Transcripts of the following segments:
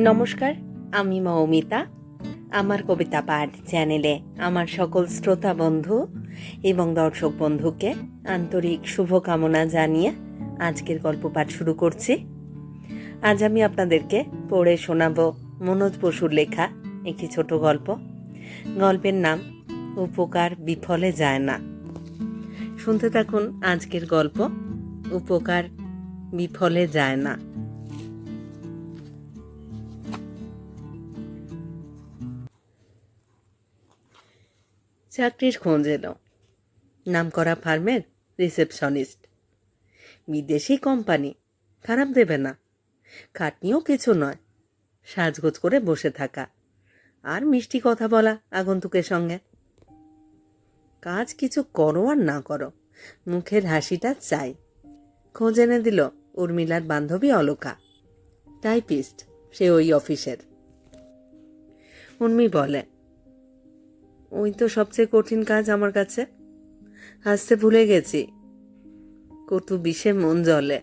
নমস্কার, আমি মৌমিতা। আমার কবিতা পাঠ চ্যানেলে আমার সকল শ্রোতা বন্ধু এবং দর্শক বন্ধুকে আন্তরিক শুভকামনা জানিয়ে আজকের গল্প পাঠ শুরু করছি। আজ আমি আপনাদেরকে পড়ে শোনাব মনোজ বসুর লেখা একটি ছোট গল্প। গল্পের নাম, উপকার বিফলে যায় না। শুনতে থাকুন আজকের গল্প, উপকার বিফলে যায় না। চাকরির খোঁজ এলো। নামকরা ফার্মের রিসেপশনিস্ট। বিদেশি কোম্পানি, খারাপ দেবে না। খাটনিও কিছু নয়। সাজগোজ করে বসে থাকা। আর মিষ্টি কথা বলা আগন্তুকের সঙ্গে। কাজ কিছু করো আর না করো, মুখের হাসিটা চাই। খোঁজ এনে দিল উর্মিলার বান্ধবী অলকা। টাইপিস্ট, সে ওই অফিসের। উর্মি বলে ওই তো সবচেয়ে কঠিন কাজ আমার কাছে। হাসতে ভুলে গেছি। কটু বিষে মন জলে।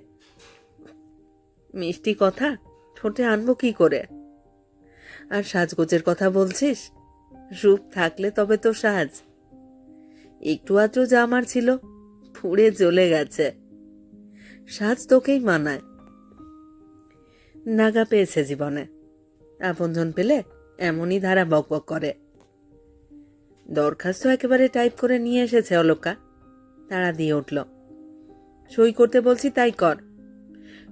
মিষ্টি কথা, ঠোঁটে আনব কি করে? আর সাজগোজের কথা বলছিস? রূপ থাকলে তবে তো সাজ। একটু আধটু যা আমার ছিল ফুড়ে জ্বলে গেছে। সাজ তোকেই মানায়। নাগা পেয়েছে জীবনে। আপনজন পেলে এমনই ধারা বকবক করে। দরখাস্ত একেবারে টাইপ করে নিয়ে এসেছে অলোকা। তারা দিয়ে উঠল। সই করতে বলছি তাই কর।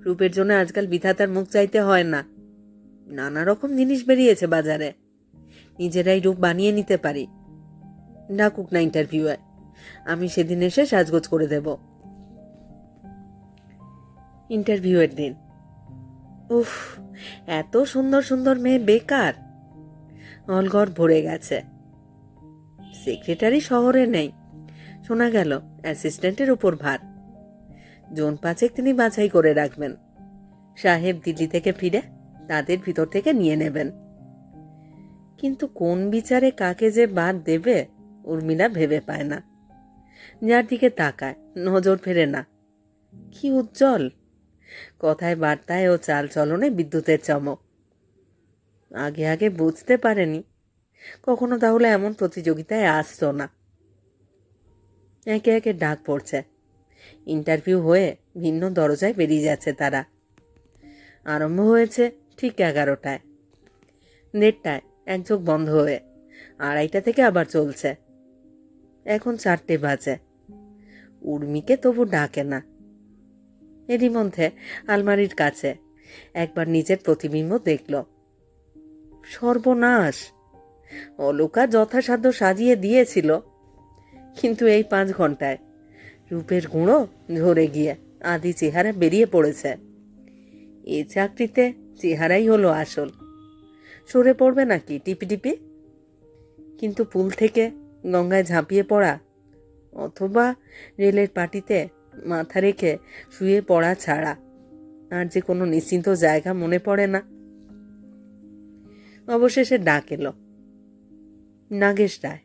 রূপের জন্য আজকাল বিধাতার মুখ চাইতে হয় না। নানা রকম জিনিস বেরিয়েছে বাজারে। নিজেরাই রূপ বানিয়ে নিতে পারি। ডাকুক না ইন্টারভিউয়ে আমি সেদিন এসে সাজগোজ করে দেব। ইন্টারভিউয়ের দিন। উফ, এত সুন্দর সুন্দর মেয়ে বেকার। অলঘর ভরে গেছে। সেক্রেটারি শহরে নেই। শোনা গেল, অ্যাসিস্ট্যান্টের উপর ভার। জোন পাঁচেক তিনি বাছাই করে রাখবেন। সাহেব দিল্লি থেকে ফিরে তাদের ভিতর থেকে নিয়ে নেবেন। কিন্তু কোন বিচারে কাকে যে বাদ দেবে, উর্মিলা ভেবে পায় না। যার দিকে তাকায়, নজর ফেরে না। কি উজ্জ্বল! কথায়, বার্তায় ও চাল চলনে বিদ্যুতের চমক। আগে আগে বুঝতে পারেনি কখনো তাহলে এমন প্রতিযোগিতায় আসতো না। একে একে ডাক পড়ছে। ইন্টারভিউ হয়ে ভিন্ন দরজায় বেরিয়ে যাচ্ছে তারা। আরম্ভ হয়েছে ঠিক এগারোটায়। দেড়টায় একযোগ বন্ধ হয়ে। আড়াইটা থেকে আবার চলছে। এখন চারটে বাজে। উর্মিকে তবু ডাকে না। এরই মধ্যে আলমারির কাছে একবার নিজের প্রতিবিম্ব দেখল। সর্বনাশ! অলকা যথাসাধ্য সাজিয়ে দিয়েছিল। কিন্তু এই পাঁচ ঘন্টায় রূপের গুঁড়ো ঝরে গিয়ে আদি চেহারা বেরিয়ে পড়েছে। এ চাকরিতে চেহারাই হলো আসল। সরে পড়বে নাকি টিপি টিপি? কিন্তু পুল থেকে গঙ্গায় ঝাঁপিয়ে পড়া অথবা রেলের পাটিতে মাথা রেখে শুয়ে পড়া ছাড়া আর যে কোনো নিশ্চিন্ত জায়গা মনে পড়ে না। অবশেষে ডাক এলো। নাগেশ রায়।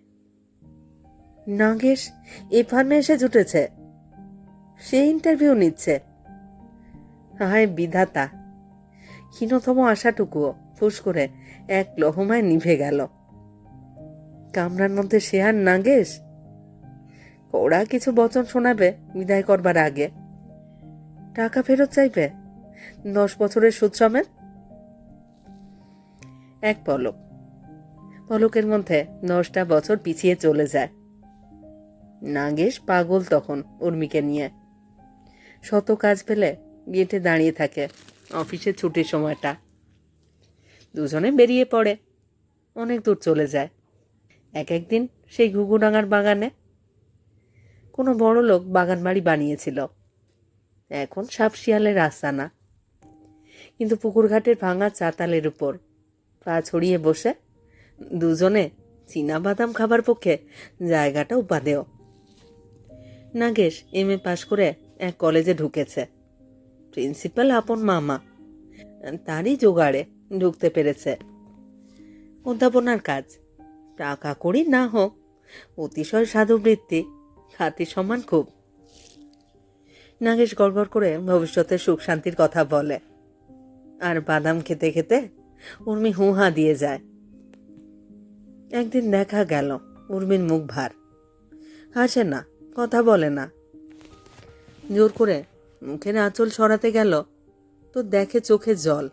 নাগেশ এ ফার্মে এসে জুটেছে। সে ইন্টারভিউ নিচ্ছে। হায় বিধাতা। ক্ষীণতম আশাটুকুও ফুস করে এক লহমায় নিভে গেল। কামরার মধ্যে সে আর নাগেশ? ওরা কিছু বচন শোনাবে বিদায় করবার আগে। টাকা ফেরত চাইবে? দশ বছরের সুদ সমেত? এক পলক। পলকের মধ্যে দশটা বছর পিছিয়ে চলে যায়। নাগেশ পাগল তখন উর্মিকে নিয়ে। শত কাজ পেলে গেটে দাঁড়িয়ে থাকে অফিসে ছুটির সময়টা। দুজনে বেরিয়ে পড়ে। অনেক দূর চলে যায়। এক একদিন সেই ঘুঘুডাঙার বাগানে কোনো বড় লোক বাগান বাড়ি বানিয়েছিল। এখন সাপ শিয়ালের রাস্তা না কিন্তু পুকুরঘাটের ভাঙা চাতালের উপর পা ছড়িয়ে বসে দুজনে চীনা বাদাম খাবার পক্ষে জায়গাটাও উপাদেয় নাগেশ এম এ পাশ করে এক কলেজে ঢুকেছে। প্রিন্সিপাল আপন মামা, তারই জোগাড়ে ঢুকতে পেরেছে। অধ্যাপনার কাজ, টাকা করি না হোক, অতিশয় সাধুবৃত্তি, খাতি সমান খুব। নাগেশ গড়গড় করে ভবিষ্যতে সুখ শান্তির কথা বলে। আর বাদাম খেতে খেতে উর্মি হুহা দিয়ে যায়। একদিন দেখা গেল, উর্মির মুখ ভার। হাসে না, কথা বলে না। জোর করে মুখের আঁচল সরাতে গেল, তো দেখে চোখে জল।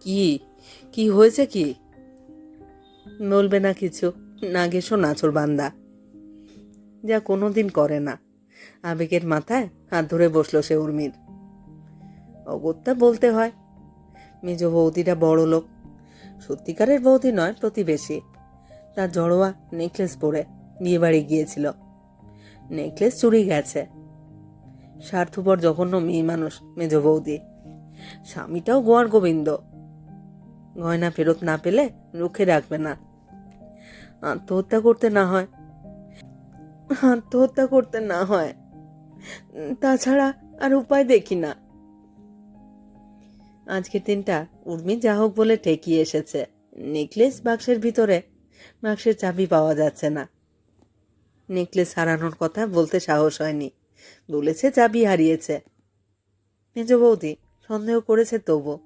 কি কি হয়েছে কি? বলবে না কিছু, না গেছো নাচর বান্দা। যা কোনোদিন করে না। আবেগের মাথায় হাত ধরে বসল সে উর্মির। অগত্যা বলতে হয়, মেজ বৌদিটা বড় লোক সত্যিকারের বৌদি নয়, প্রতিবেশী। তার জড়োয়া নেকলেস পরে বিয়ে বাড়ি গিয়েছিল। নেকলেস চুরি গেছে। স্বার্থপর, জঘন্য মেয়ে মানুষ, মেজ বৌদি। স্বামীটাও গোয়ার গোবিন্দ। গয়না ফেরত না পেলে রুখে রাখবে না। আত্মহত্যা করতে না হয়। আত্মহত্যা করতে না হয়। তাছাড়া আর উপায় দেখি না। আজকের দিনটা উর্মি যা হোক বলে ঠেকিয়ে এসেছে। নেকলেস বাক্সের ভিতরে বাক্সের চাবি পাওয়া যাচ্ছে না। নেকলেস হারানোর কথা বলতে সাহস হয়নি। বলেছে চাবি হারিয়েছে। মেজ বৌদি সন্দেহ করেছে তবু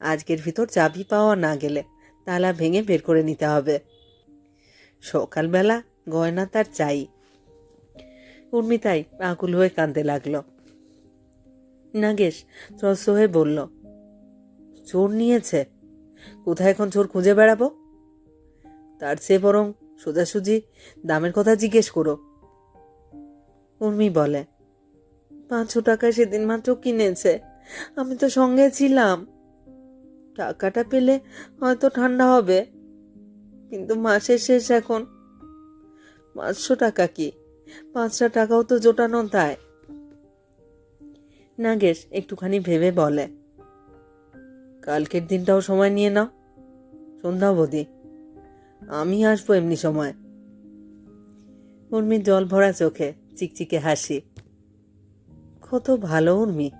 আজকের ভিতর চাবি পাওয়া না গেলে তালা ভেঙে বের করে নিতে হবে। সকালবেলা গয়না তার চাই। উর্মি তাই আকুল হয়ে কাঁদতে লাগল। নাগেশ ত্রস্ত হয়ে বলল, চোর নিয়েছে। কোথায় এখন চোর খুঁজে বেড়াবো? তার চেয়ে বরং সোজাসুজি দামের কথা জিজ্ঞেস করো। উর্মি বলে, পাঁচশো টাকা সেদিন মাত্র কিনেছে। আমি তো সঙ্গে ছিলাম। টাকাটা পেলে হয়তো ঠান্ডা হবে। কিন্তু মাসের শেষ এখন। পাঁচশো টাকা কি? পাঁচটা টাকাও তো জোটানো তাই। নাগেশ একটুখানি ভেবে বলে, কালকের দিনটাও সময় নিয়ে নাও। সন্ধ্যা অবধি। আমি আসব এমনি সময়। উর্মির জল ভরা চোখে চিকচিকে হাসি। কত ভালো উর্মি,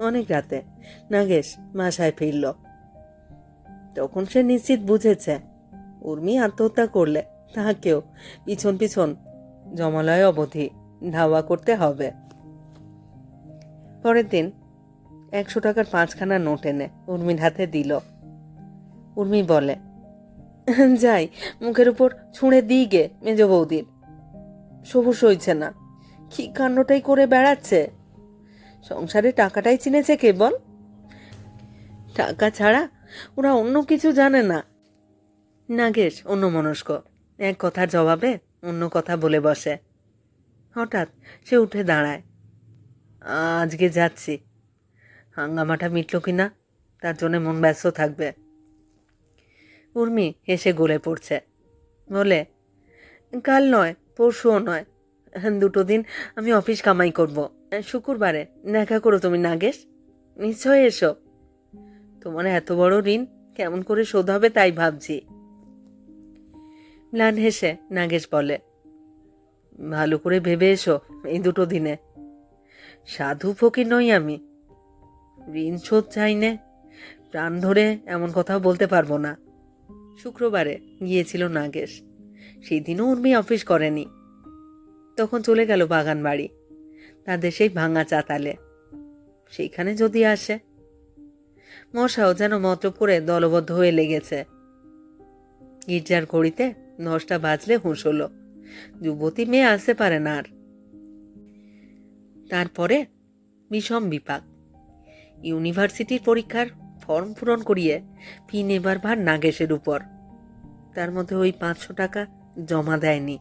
অনেক রাতে। নাগেশ বাসায় ফিরল। তখন সে নিশ্চিত বুঝেছে, উর্মি আত্মহত্যা করলে তাহাকেও পিছন পিছন জমালয় অবধি ধাওয়া করতে হবে। পরের দিন একশো টাকার পাঁচখানা নোট এনে উর্মির হাতে দিল। উর্মি বলে, যাই, মুখের উপর ছুঁড়ে দিই গে মেজ বৌদির। সবুজ হইছে না। কি কাণ্ডটাই করে বেড়াচ্ছে? সংসারে টাকাটাই চিনেছে কেবল টাকা ছাড়া ওরা অন্য কিছু জানে না। নাগেশ অন্য মনস্ক এক কথার জবাবে অন্য কথা বলে বসে। হঠাৎ সে উঠে দাঁড়ায়। আজকে যাচ্ছি। হাঙ্গামাটা মিটল কি না তার জন্য মন ব্যস্ত থাকবে। উর্মি হেসে গলে পড়ছে। বলে, কাল নয়, পরশুও নয়। দুটো দিন আমি অফিস কামাই করব। শুক্রবারে দেখা করো তুমি নাগেশ। নিশ্চয় এসো। তোমার এত বড় ঋণ কেমন করে শোধ হবে তাই ভাবছি। ম্লান হেসে নাগেশ বলে, ভালো করে ভেবে এসো এই দুটো দিনে। সাধু ফকির নই আমি। ঋণ শোধ চাই নে। প্রাণ ধরে এমন কথা বলতে পারব না। শুক্রবারে গিয়েছিল নাগেশ। সেই দিনও উর্মি অফিস করেনি। তখন চলে গেল বাগান বাড়ি। তাদের সেই ভাঙা চাতালে। সেইখানে যদি আসে। মশাও যেন মতলব করে দলবদ্ধ হয়ে লেগেছে। গির্জার ঘড়িতে দশটা বাজলে হুঁশ হলো। যুবতী মেয়ে আসতে পারে না আর। তারপরে বিষম বিপাক। ইউনিভার্সিটির পরীক্ষার ফর্ম পূরণ করিয়ে ফি নেবার ভার নাগেশের উপর। তার মধ্যে ওই পাঁচশো টাকা জমা দেয়নি।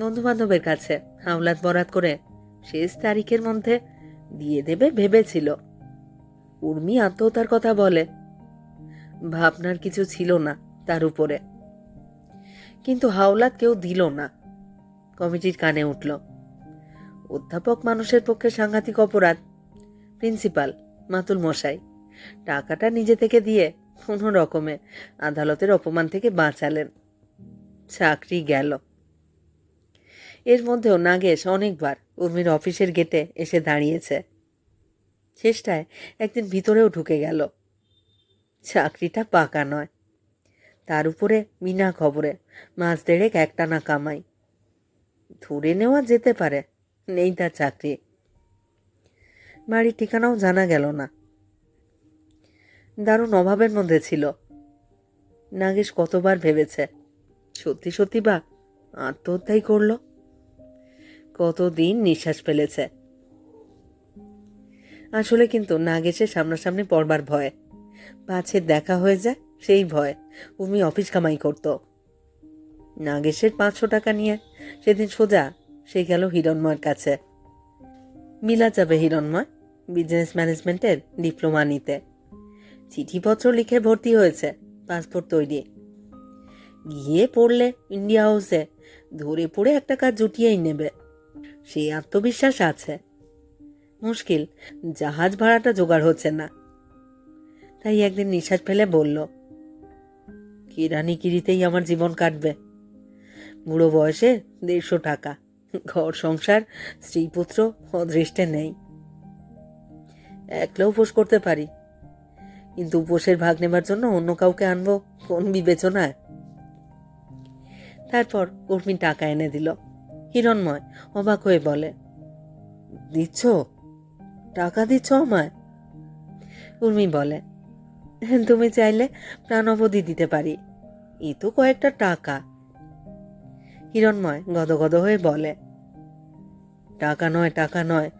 বন্ধু বান্ধবের কাছে হাওলাত বরাত করে শেষ তারিখের মধ্যে দিয়ে দেবে ভেবেছিল। উর্মি আত্মহত্যার কথা বলে। ভাবনার কিছু ছিল না তার উপরে। কিন্তু হাওলাত কেউ দিল না। কমিটির কানে উঠল। অধ্যাপক মানুষের পক্ষে সাংঘাতিক অপরাধ। প্রিন্সিপাল, মাতুল মশাই, টাকাটা নিজে থেকে দিয়ে কোনো রকমে আদালতের অপমান থেকে বাঁচালেন। চাকরি গেল। এর মধ্যেও নাগেশ অনেকবার উর্মির অফিসের গেটে এসে দাঁড়িয়েছে। চেষ্টায় একদিন ভিতরেও ঢুকে গেল। চাকরিটা পাকা নয়। তার উপরে বিনা খবরে মাস দেড়েক একটানা কামাই। ধরে নেওয়া যেতে পারে নেই তার চাকরি। বাড়ির ঠিকানাও জানা গেল না। দারুণ অভাবের মধ্যে ছিল। নাগেশ কতবার ভেবেছে, সত্যি সত্যি বা আত্মহত্যাই করল? কতদিন নিঃশ্বাস ফেলেছে। আসলে কিন্তু নাগেশের সামনাসামনি পড়বার ভয়। পাছে দেখা হয়ে যায় সেই ভয়, উমি অফিস কামাই করত। নাগেশের পাঁচশো টাকা নিয়ে সেদিন সোজা সে গেল হিরণময়ের কাছে। মিলা যাবে হিরণময় বিজনেস ম্যানেজমেন্টের ডিপ্লোমা নিতে। চিঠিপত্র লিখে ভর্তি হয়েছে পাসপোর্ট তৈরি। গিয়ে পড়লে ইন্ডিয়া হাউসে ধরে পড়ে একটা কাজ জুটিয়েই নেবে। সেই আত্মবিশ্বাস আছে। মুশকিল, জাহাজ ভাড়াটা জোগাড় হচ্ছে না। তাই একদিন নিঃশ্বাস ফেলে বলল কিরানি কিরিতেই আমার জীবন কাটবে? বুড়ো বয়সে দেড়শো টাকা। ঘর সংসার স্ত্রী পুত্র অদৃষ্টে নেই। একলা উপোস করতে পারি। কিন্তু উপোসের ভাগ নেবার জন্য অন্য কাউকে আনব কোন বিবেচনায়? তারপর উর্মি টাকা এনে দিল। হিরণময় অবাক হয়ে বলে, দিচ্ছ? টাকা দিচ্ছ আমায়? উর্মি বলে, তুমি চাইলে প্রাণ অবধি দিতে পারি। এ তো কয়েকটা টাকা। হিরণময় গদগদ হয়ে বলে টাকা নয় টাকা নয়।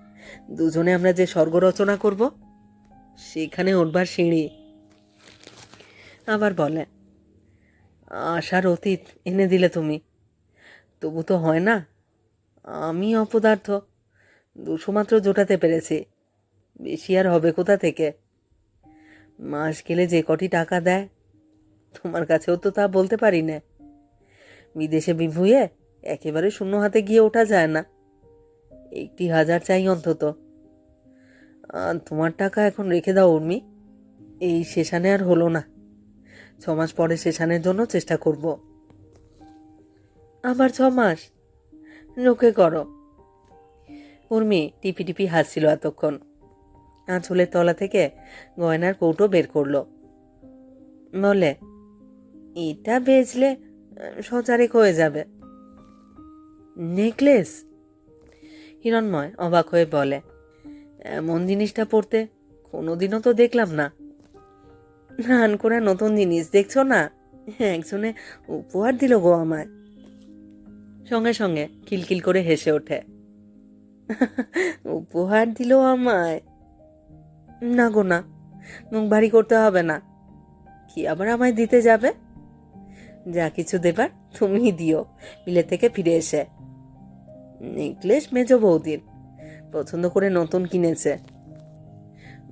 দুজনে আমরা যে স্বর্গ রচনা করব সেখানে উঠবার সিঁড়ি। আবার বলে, আশার অতীত এনে দিলে তুমি। তবু তো হয় না, আমি অপদার্থ। দুশো মাত্র জোটাতে পেরেছি, বেশি আর হবে কোথা থেকে? মাস গেলে যে কটি টাকা দেয়, তোমার কাছেও তো তা বলতে পারি না। বিদেশে বিভুয়ে একেবারে শূন্য হাতে গিয়ে ওঠা যায় না। একটি হাজার চাই অন্তত। তোমার টাকা এখন রেখে দাও, উর্মি। এই সেশানে আর হলো না। ছ মাস পরে সেশানের জন্য চেষ্টা করব। আবার ছ মাস লোকে করো। উর্মি, টিপি টিপি হাসছিল এতক্ষণ। আঁচলের তলা থেকে গয়নার কৌটো বের করল। বলে, এটা বেচলে সচারেক হয়ে যাবে। নেকলেস? হিরণময় অবাক হয়ে বলে, এমন জিনিসটা পড়তে কোনোদিনও তো দেখলাম না। নান করা নতুন জিনিস, দেখছ না? একজনে উপহার দিল গো আমায়। সঙ্গে সঙ্গে কিলকিল করে হেসে ওঠে, উপহার দিল আমায়? না গো না, মুখ ভারী করতে হবে না। কি আবার আমায় দিতে যাবে? যা কিছু দেবার তুমি দিও মিলে থেকে ফিরে এসে। নেকলেস মেজ বৌদির। পছন্দ করে নতুন কিনেছে।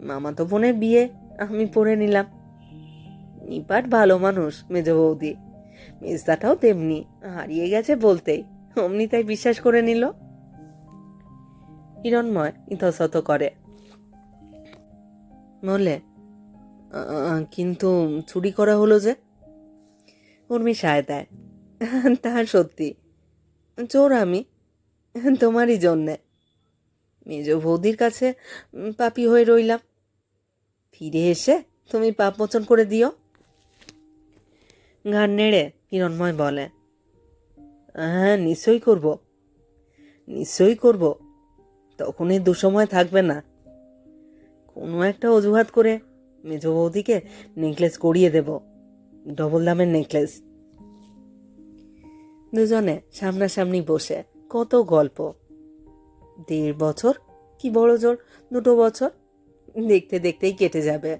মামা তো বোনের বিয়ে, আমি পরে নিলাম। নিপাট ভালো মানুষ, মেজ বৌদি। মেজদাটাও তেমনি, হারিয়ে গেছে বলতেই, অমনি তাই বিশ্বাস করে নিল। হিরণময় ইতস্তত করে। বলে কিন্তু চুরি করা হলো যে? উর্মি সায় দেয়। তা সত্যি। চোর আমি। তোমারই জন্যে। মেজ বৌদির কাছে পাপি হয়ে রইলাম। ফিরে এসে তুমি পাপ মোচন করে দিও। ঘাড় নেড়ে হিরণময় বলে হ্যাঁ নিশ্চয়ই করব। নিশ্চয়ই করব। তখন এই দুসময় থাকবে না। কোনো একটা অজুহাত করে মেজ বৌদিকে নেকলেস করিয়ে দেব। ডবল দামের নেকলেস। দুজনে সামনাসামনি বসে কত গল্প। দেড় বছর? কি বড় জোর? দুটো বছর? দেখতে দেখতেই কেটে যাবে।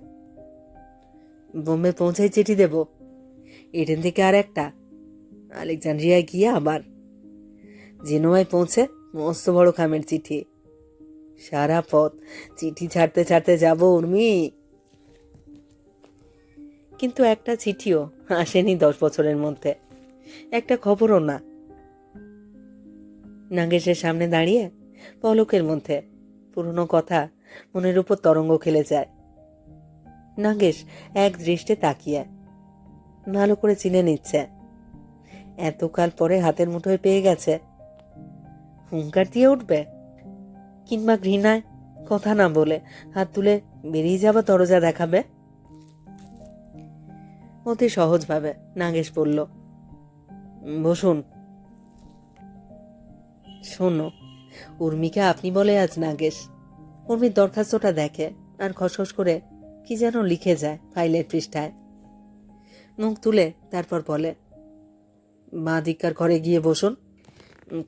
বোম্বে পৌঁছাই চিঠি দেব। এডেন থেকে আর একটা। আলেকজান্ড্রিয়ায় গিয়ে আবার। জেনোয়ায় পৌঁছে মস্ত বড় খামের চিঠি। সারা পথ চিঠি ছাড়তে ছাড়তে যাব উর্মি। কিন্তু একটা চিঠিও আসেনি দশ বছরের মধ্যে। একটা খবরও না। নাগেশের সামনে দাঁড়িয়ে পলকের মধ্যে পুরনো কথা মনের উপর তরঙ্গ খেলে যায়। নাগেশ এক দৃষ্টে তাকিয়ে ভালো করে চিনে নিচ্ছে। এতকাল পরে হাতের মুঠোয় পেয়ে গেছে। হুঙ্কার দিয়ে উঠবে? কিংবা ঘৃণায় কথা না বলে হাত তুলে বেরিয়ে যাবা দরজা দেখাবে? অতি সহজভাবে নাগেশ বলল বসুন শোনো, উর্মিকে আপনি বলে আজ নাগেশ। উর্মির দরখাস্তটা দেখে আর খসখস করে কি যেন লিখে যায় ফাইলের পৃষ্ঠায়। মুখ তুলে তারপর বলে, মা দিককার ঘরে গিয়ে বসুন।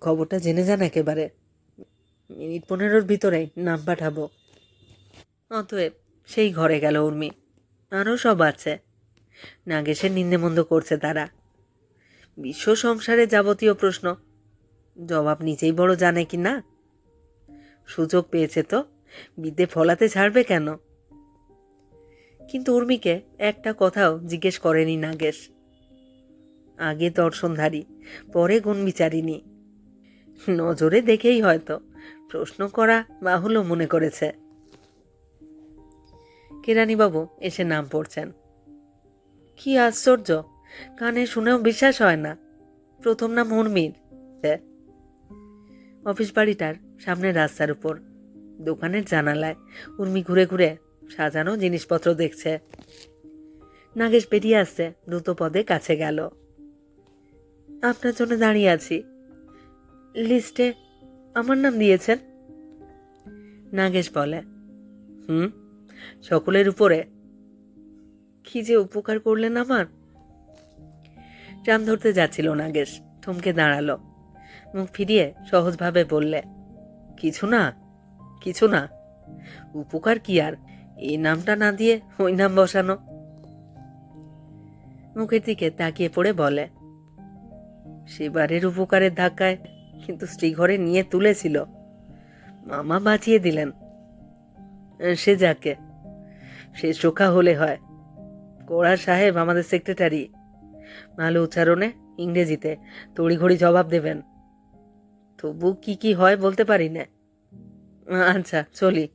খবরটা জেনে যান একেবারে। মিনিট পনেরোর ভিতরেই নাম পাঠাবো। অতএব সেই ঘরে গেল উর্মি। আরও সব আছে। নাগেশের নিন্দেমন্দ করছে তারা। বিশ্ব সংসারে যাবতীয় প্রশ্ন জবাব নিজেই বড় জানে কি না? সুযোগ পেয়েছে তো? বিদ্যে ফলাতে ছাড়বে কেন? কিন্তু উর্মিকে একটা কথাও জিজ্ঞেস করেনি নাগেশ। আগে দর্শনধারী, পরে গুণ বিচারিনি নজরে দেখেই হয়তো প্রশ্ন করা বাহুল্য মনে করেছে। কেরানিবাবু এসে নাম পড়ছেন। কি আশ্চর্য, কানে শুনেও বিশ্বাস হয় না। প্রথম নাম উর্মির। অফিস বাড়িটার সামনের রাস্তার উপর। দোকানের জানালায় উর্মি ঘুরে ঘুরে সাজানো জিনিসপত্র দেখছে। নাগেশ বেরিয়ে আসছে, দ্রুত পদে কাছে গেল। আপনার জন্য দাঁড়িয়ে আছি। লিস্টে আমার নাম দিয়েছেন? নাগেশ বলে। হুম, সকলের উপরে। কি যে উপকার করলেন আমার? ট্রাম ধরতে যাচ্ছিল নাগেশ, থমকে দাঁড়াল। মুখ ফিরিয়ে সহজভাবে বললে, কিছু না কিছু না। উপকার কি আর? এই নামটা না দিয়ে ওই নাম বসানো? মুখের দিকে তাকিয়ে পড়ে বলে, সেবারের উপকারের ধাক্কায় কিন্তু স্ত্রী ঘরে নিয়ে তুলেছিল। মামা বাঁচিয়ে দিলেন। সে যাকে, সে চোখা হলে হয়। কোড়া সাহেব আমাদের সেক্রেটারি। ভালো উচ্চারণে ইংরেজিতে তড়িঘড়ি জবাব দেবেন। তবু কি কি হয় বলতে পারি না। আচ্ছা চলি।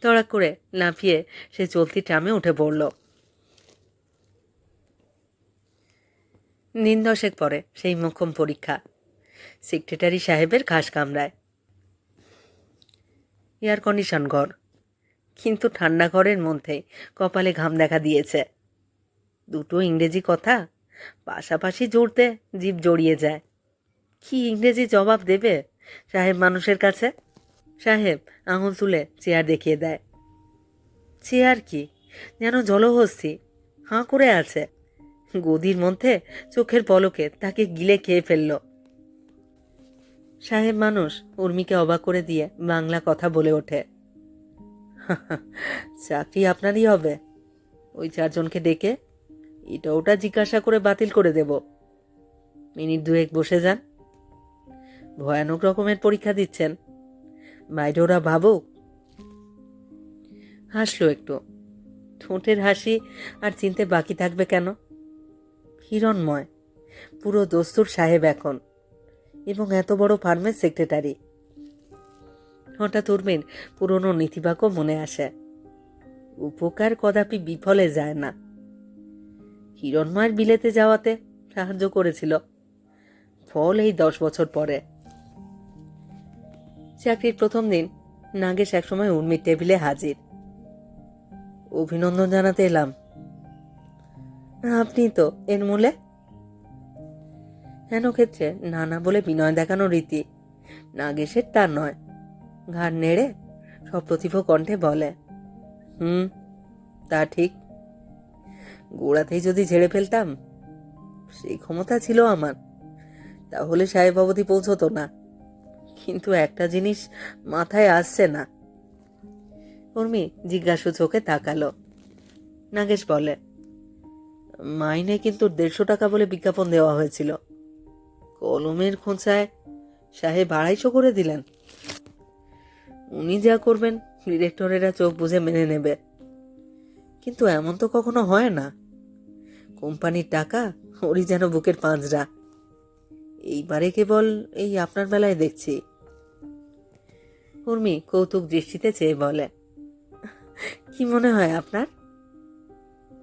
তড়াক করে লাফিয়ে সে চলতি ট্রামে উঠে পড়ল। দিন দশেক পরে সেই মোক্ষম পরীক্ষা। সেক্রেটারি সাহেবের ঘাস কামড়ায়। এয়ার কন্ডিশন ঘর। কিন্তু ঠান্ডা ঘরের মধ্যেই কপালে ঘাম দেখা দিয়েছে। দুটো ইংরেজি কথা, পাশাপাশি জুড়তে জীব জড়িয়ে যায়। কি ইংরেজি জবাব দেবে? সাহেব মানুষের কাছে। সাহেব আঙুল তুলে চেয়ার দেখিয়ে দেয়। চেয়ার কি? যেন জলহস্তি, হাঁ করে আছে। গদির মধ্যে চোখের পলকে তাকে গিলে খেয়ে ফেলল। সাহেব মানুষ উর্মিকে অবাক করে দিয়ে বাংলা কথা বলে ওঠে। চাকরি আপনারই হবে। ওই চারজনকে ডেকে এটা ওটা জিজ্ঞাসা করে বাতিল করে দেব। মিনিট দুয়েক বসে যান। ভয়ানক রকমের পরীক্ষা দিচ্ছেন। ওরা ভাবুক। হাসলো একটু। ঠোঁটের হাসি আর চিনতে বাকি থাকবে কেন? হিরণময়। পুরো দস্তুর সাহেব এখন। এবং এত বড় ফার্মের সেক্রেটারি। হঠাৎ উর্মির পুরনো নীতিবাক্য মনে আসে। উপকার কদাপি বিফলে যায় না। হিরণময়ের বিলেতে যাওয়াতে সাহায্য করেছিল। ফল এই দশ বছর পরে। চাকরির প্রথম দিন নাগেশ একসময় উর্মির টেবিলে হাজির। অভিনন্দন জানাতে এলাম। আপনি তো এর মূলে? হেন ক্ষেত্রে নানা বলে বিনয় দেখানো রীতি। নাগেশের তা নয়। ঘাড় নেড়ে সপ্রতিভ কণ্ঠে বলে, হুম, তা ঠিক। গোড়াতেই যদি ঝেড়ে ফেলতাম সেই ক্ষমতা ছিল আমার। তাহলে সাহেব অবধি পৌঁছতো না। কিন্তু একটা জিনিস মাথায় আসছে না। উর্মি জিজ্ঞাসু চোখে তাকালো। নাগেশ বলে, মাইনে কিন্তু দেড়শো টাকা বলে বিজ্ঞাপন দেওয়া হয়েছিল। কলমের খোঁচায় সাহেব আড়াইশো করে দিলেন। উনি যা করবেন, ডিরেক্টরেরা চোখ বুঝে মেনে নেবে। কিন্তু এমন তো কখনো হয় না। কোম্পানির টাকা ওরই যেন বুকের পাঁচরা এইবারে কেবল এই আপনার বেলায় দেখছি। উর্মি কৌতুক দৃষ্টিতে চেয়ে বলে, কি মনে হয় আপনার?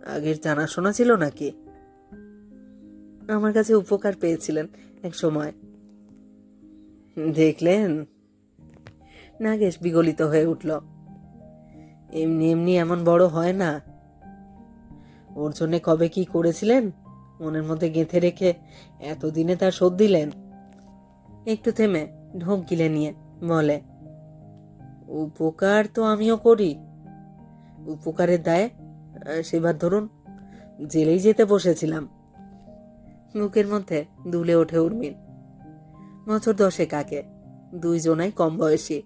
আগের জানাশোনা ছিল নাকি? আমার কাছে উপকার পেয়েছিলেন এক সময়। দেখলেন? নাগেশ বিগলিত হয়ে উঠল, এমনি এমনি এমন বড় হয় না। ওর জন্যে কবে কি করেছিলেন? মনের মধ্যে গেঁথে রেখে এতদিনে তার শোধ দিলেন। একটু থেমে ঢোক গিলে নিয়ে বলে, উপকার তো আমিও করি। উপকারের দায়ে সেবার ধরুন, জেলেই যেতে বসেছিলাম। মুখের মধ্যে দুলে ওঠে উর্মিল বছর দশে কাকে দুইজনাই কম বয়সী।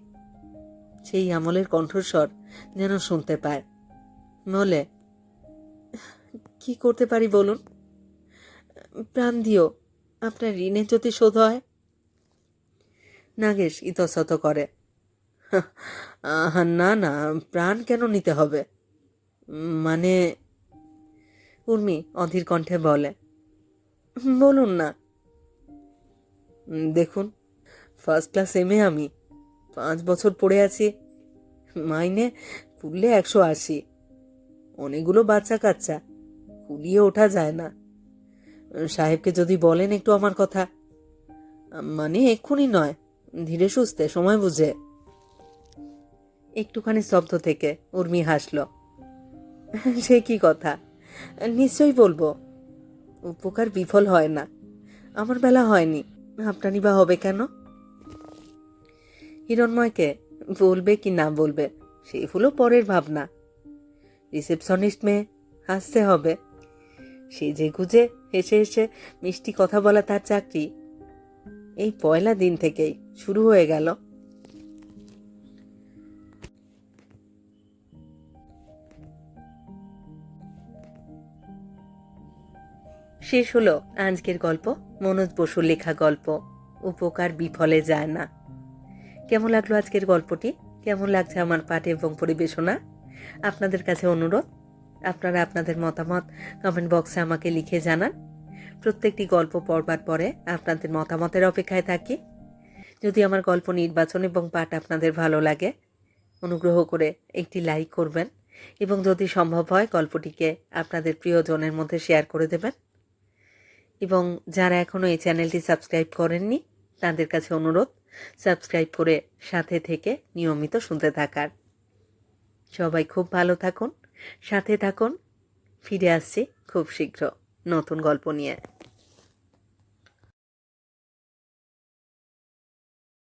সেই আমলের কণ্ঠস্বর যেন শুনতে পায়। বলে, কি করতে পারি বলুন? প্রাণ দিও, আপনার ঋণের যদি শোধ হয়। নাগেশ ইতস্তত করে। না না, প্রাণ কেন নিতে হবে? মানে উর্মি অধীর কণ্ঠে বলে, বলুন না। দেখুন ফার্স্ট ক্লাস এমে আমি, পাঁচ বছর পড়ে আছি, মাইনে পুরলে একশো আশি। অনেকগুলো বাচ্চা কাচ্চা কুলিয়ে ওঠা যায় না। সাহেবকে যদি বলেন একটু আমার কথা। মানে এক্ষুনি নয়, ধীরে সুস্থে, সময় বুঝে। একটুখানি স্তব্ধ থেকে উর্মি হাসল। সে কি কথা? নিশ্চয়ই বলব। উপকার বিফল হয় না। আমার বেলা হয়নি। আপনারই বা হবে কেন? হিরণময়কে বলবে কি না বলবে, সে হলো পরের ভাবনা। রিসেপশনিস্ট মেয়ে, হাসতে হবে। সে যে গুজে হেসে হেসে মিষ্টি কথা বলা তার চাকরি। এই পয়লা দিন থেকেই শুরু হয়ে গেল। শেষ হলো আজকের গল্প, মনোজ বসুর লেখা গল্প, উপকার বিফলে যায় না। কেমন লাগল আজকের গল্পটি? কেমন লাগছে আমার পাঠ এবং পরিবেশনা? আপনাদের কাছে অনুরোধ আপনারা আপনাদের মতামত কমেন্ট বক্সে আমাকে লিখে জানান। প্রত্যেকটি গল্প পড়বার পরে আপনাদের মতামতের অপেক্ষায় থাকি। যদি আমার গল্প নির্বাচন এবং পাঠ আপনাদের ভালো লাগে, অনুগ্রহ করে একটি লাইক করবেন এবং যদি সম্ভব হয় গল্পটিকে আপনাদের প্রিয়জনের মধ্যে শেয়ার করে দেবেন। এবং যারা এখনও এই চ্যানেলটি সাবস্ক্রাইব করেননি, তাদের কাছে অনুরোধ সাবস্ক্রাইব করে সাথে থেকে নিয়মিত শুনতে থাকার। সবাই খুব ভালো থাকুন। সাথে থাকুন। ফিরে আসছি খুব শীঘ্র নতুন গল্প নিয়ে।